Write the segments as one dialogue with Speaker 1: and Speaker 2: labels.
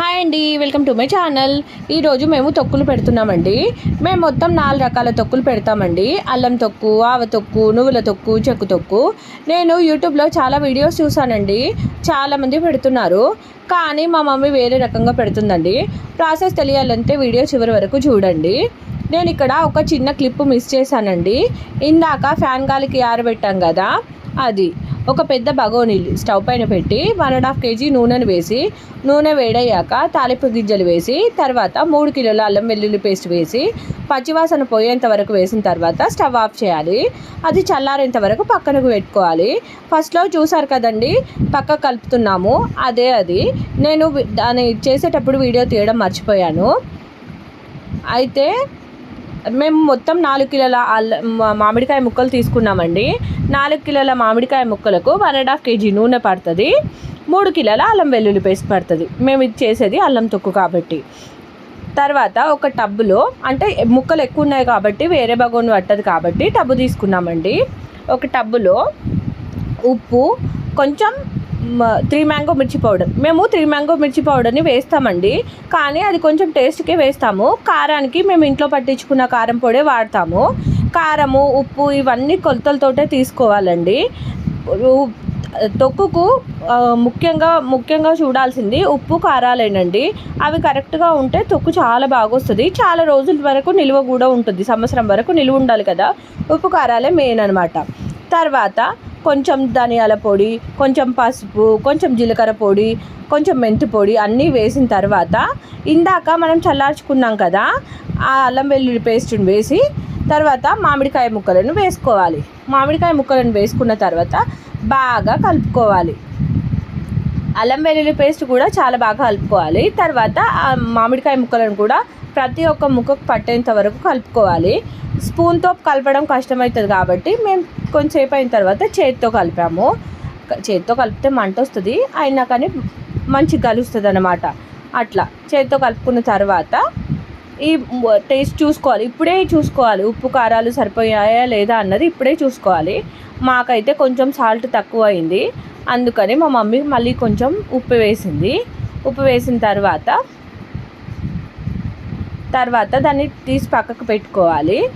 Speaker 1: Hi అండి welcome to my channel. ఈరోజు మేము తొక్కులు పెడుతున్నామండి. మేము మొత్తం నాలుగు రకాల తొక్కులు పెడతామండి. అల్లం తొక్కు ఆవ తొక్కు నువ్వుల తొక్కు చెక్కు తొక్కు. నేను యూట్యూబ్లో చాలా వీడియోస్ చూసానండి చాలామంది పెడుతున్నారు. కానీ మా మమ్మీ వేరే రకంగా పెడుతుందండి. ప్రాసెస్ తెలియాలంటే వీడియో చివరి వరకు చూడండి. నేను ఇక్కడ ఒక చిన్న క్లిప్ మిస్ చేశానండి. ఇందాక ఫ్యాన్ గాలికి ఆరబెట్టాం కదా అది. ఒక పెద్ద బగోనీలు స్టవ్ పైన పెట్టి వన్ అండ్ హాఫ్ కేజీ నూనెను వేసి నూనె వేడయ్యాక తాలింపు గింజలు వేసి తర్వాత మూడు కిలోల అల్లం వెల్లుల్లి పేస్ట్ వేసి పచ్చివాసన పోయేంత వరకు వేసిన తర్వాత స్టవ్ ఆఫ్ చేయాలి. అది చల్లారేంత వరకు పక్కనకు పెట్టుకోవాలి. ఫస్ట్లో చూసారు కదండి పక్క కలుపుతున్నాము. అదే అది. నేను దాన్ని చేసేటప్పుడు వీడియో తీయడం మర్చిపోయాను. అయితే మేము మొత్తం నాలుగు కిలోల మామిడికాయ ముక్కలు తీసుకున్నామండి. నాలుగు కిలోల మామిడికాయ ముక్కలకు వన్ అండ్ హాఫ్ కేజీ నూనె పడుతుంది. మూడు కిలోల అల్లం వెల్లుల్లి పేస్ట్ పడుతుంది. మేము ఇది చేసేది అల్లం తొక్కు కాబట్టి. తర్వాత ఒక టబ్బులో అంటే ముక్కలు ఎక్కువ ఉన్నాయి కాబట్టి వేరే బగోన్ పట్టదు కాబట్టి టబ్బు తీసుకున్నామండి. ఒక టబ్బులో ఉప్పు కొంచెం త్రీ మ్యాంగో మిర్చి పౌడర్ మేము త్రీ మ్యాంగో మిర్చి పౌడర్ని వేస్తామండి. కానీ అది కొంచెం టేస్ట్కే వేస్తాము. కారానికి మేము ఇంట్లో పట్టించుకున్న కారం పొడే వాడతాము. కారము ఉప్పు ఇవన్నీ కొలతలతోటే తీసుకోవాలండి. తొక్కుకు ముఖ్యంగా ముఖ్యంగా చూడాల్సింది ఉప్పు కారాలేనండి. అవి కరెక్ట్గా ఉంటే తొక్కు చాలా బాగా వస్తుంది చాలా రోజుల వరకు నిల్వ కూడా ఉంటుంది. సంవత్సరం వరకు నిల్వ ఉండాలి కదా. ఉప్పు కారాలే మెయిన్ అనమాట తర్వాత కొంచెం ధనియాల పొడి కొంచెం పసుపు కొంచెం జీలకర్ర పొడి కొంచెం మెంతి పొడి అన్నీ వేసిన తర్వాత ఇందాక మనం చల్లార్చుకున్నాం కదా ఆ అల్లం వెల్లుల్లి పేస్ట్ని వేసి తర్వాత మామిడికాయ ముక్కలను వేసుకోవాలి. మామిడికాయ ముక్కలను వేసుకున్న తర్వాత బాగా కలుపుకోవాలి. అల్లం వెల్లుల్లి పేస్ట్ కూడా చాలా బాగా కలుపుకోవాలి. తర్వాత మామిడికాయ ముక్కలను కూడా ప్రతి ఒక్క ముక్కకు పట్టేంత వరకు కలుపుకోవాలి. స్పూన్తో కలపడం కష్టమవుతుంది కాబట్టి మేము కొంచెంసేపు అయిన తర్వాత చేతితో కలిపాము. చేతితో కలిపితే మంట వస్తుంది. అయినా కానీ మంచి కలుస్తుంది అనమాట అట్లా చేతితో కలుపుకున్న తర్వాత ఈ టేస్ట్ చూసుకోవాలి. ఇప్పుడే చూసుకోవాలి. ఉప్పు కారాలు సరిపోయాయా లేదా అన్నది ఇప్పుడే చూసుకోవాలి. మాకైతే కొంచెం సాల్ట్ తక్కువ అయింది అందుకని మా మమ్మీ మళ్ళీ కొంచెం ఉప్పు వేసింది. ఉప్పు వేసిన తర్వాత తర్వాత దాన్ని తీసి పక్కకు పెట్టుకోవాలి.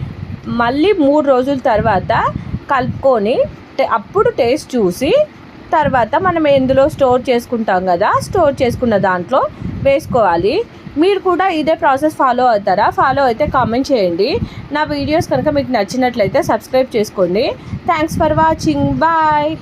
Speaker 1: మళ్ళీ మూడు రోజుల తర్వాత కలుపుకొని టే- అప్పుడు టేస్ట్ చూసి తర్వాత మనం ఎందులో స్టోర్ చేసుకుంటాం కదా స్టోర్ చేసుకున్న దాంట్లో వేసుకోవాలి. మీరు కూడా ఇదే ప్రాసెస్ ఫాలో అవుతారా? ఫాలో అయితే కామెంట్ చేయండి. నా వీడియోస్ కనుక మీకు నచ్చినట్లయితే సబ్స్క్రైబ్ చేసుకోండి. Thanks for watching. బాయ్.